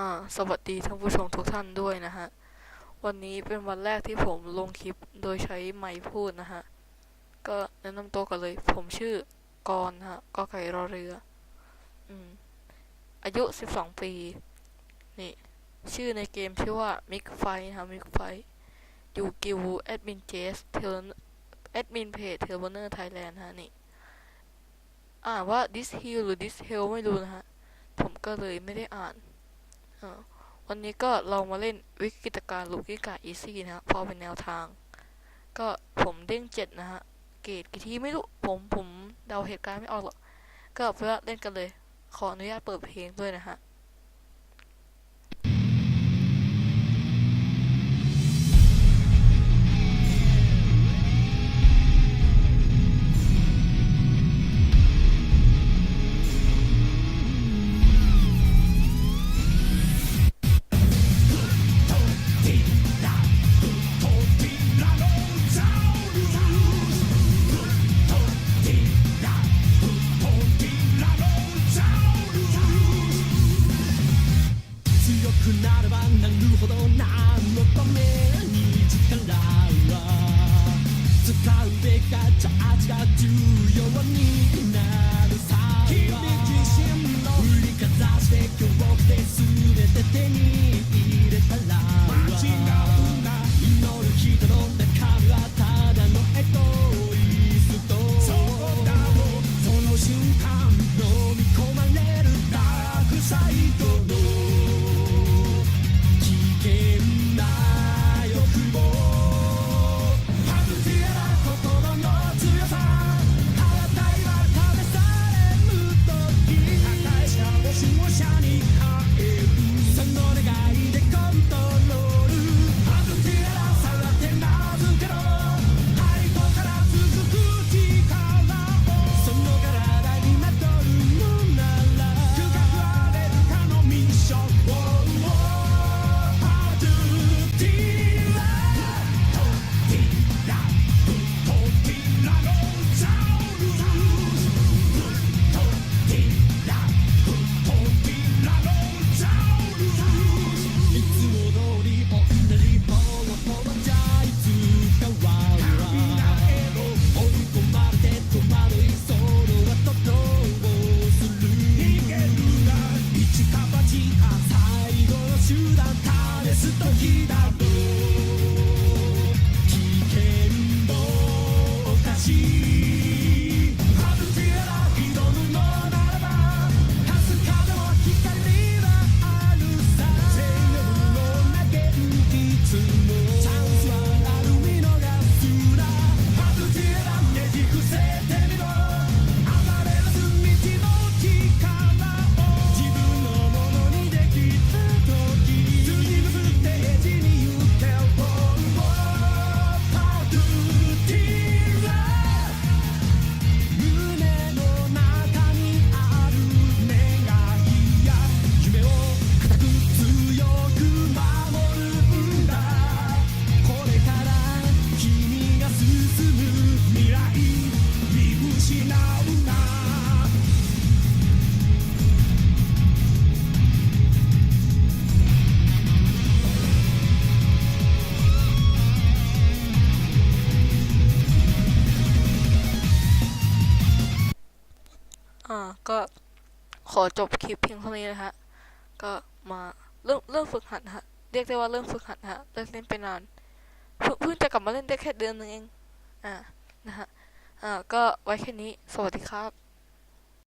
อ่าสวัสดีท่านผู้ชมทุกท่านด้วยนะฮะ วันนี้เป็นวันแรกที่ผมลงคลิปโดยใช้ไมค์พูดนะฮะ ก็แนะนำตัวกันเลย ผมชื่อกรณ์ฮะกอไก่รอเรือ อืม อายุ12ปี นี่ ชื่อในเกมชื่อว่ามิกไฟนะฮะมิกไฟ อยู่กิวแอดมินเจสเทลแอดมินเพจเทลเนอร์ไทยแลนด์ฮะนี่ อ่านว่า this hill หรือ this hell ไม่รู้นะฮะ ผมก็เลยไม่ได้อ่าน วันนี้ก็ลองมาเล่นวิกฤตการลูกิกาอีซี่นะฮะพอเป็นแนวทาง ก็ผมเด้งเจ็ดนะฮะ เกรดกี่ทีไม่รู้ ผมผมเดาเหตุการณ์ไม่ออกหรอก ก็เพื่อเล่นกันเลย ขออนุญาตเปิดเพลงด้วยนะฮะ do อ่าก็ขอจบคลิปเพียงเท่านี้นะฮะก็มาเริ่มเริ่มฝึกหัดฮะเรียกได้ว่าเริ่มฝึกหัดฮะเลิกเล่นไปนานเพิ่งจะกลับมาเล่นได้แค่เดือนนึงเองอ่านะฮะอ่าก็ไว้แค่นี้สวัสดีครับ